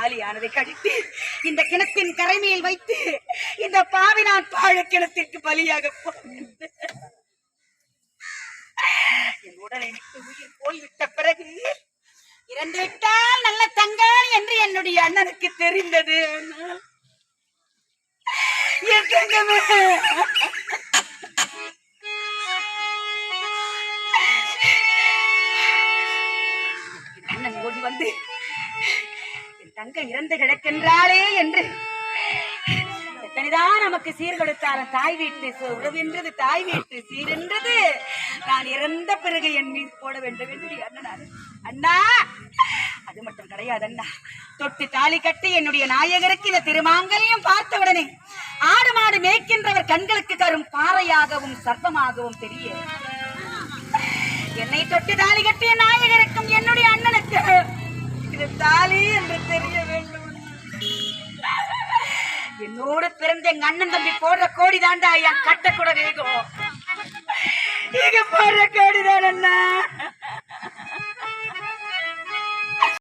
காலியானதை கழித்து இந்த கிணத்தின் கரைமையில் வைத்து இந்த பாவி நான் பாழ கிணத்திற்கு பலியாக என் உடலை விட்டு உயிர் போய்விட்ட பிறகு இறந்து விட்டால் நல்ல தங்கால் என்று என்னுடைய அண்ணனுக்கு தெரிந்தது. அண்ணன் ஓடி வந்து தங்கை இறந்து கிடக்கின்றாளே என்று. எத்தனைதான் நமக்கு சீர்கொடுத்தாலும் தாய் வீட்டு சு- உறவென்றது தாய் வீட்டு சீரென்றது. நான் இறந்த பிறகு என் மீது போட வேண்டும் என்று அண்ணனார். அண்ணா! அது மட்டும் கிடையாது அண்ணா. தொட்டு தாலி கட்டி என்னுடைய நாயகருக்கு இந்த திருமாங்கல்யம் பார்த்தவுடனே ஆடு மாடு மேய்க்கின்றவர் கண்களுக்கு தரும் பாறையாகவும் சர்ப்பமாகவும் தெரிய. என்னை தொட்டு தாலி கட்டிய நாயகர் என்னோட பிறந்த எங்க அண்ணன் தம்பி போடுற கோடி தாண்டா என் கட்ட கூட வேகம். இங்க போடுற கோடி தான் அண்ணா.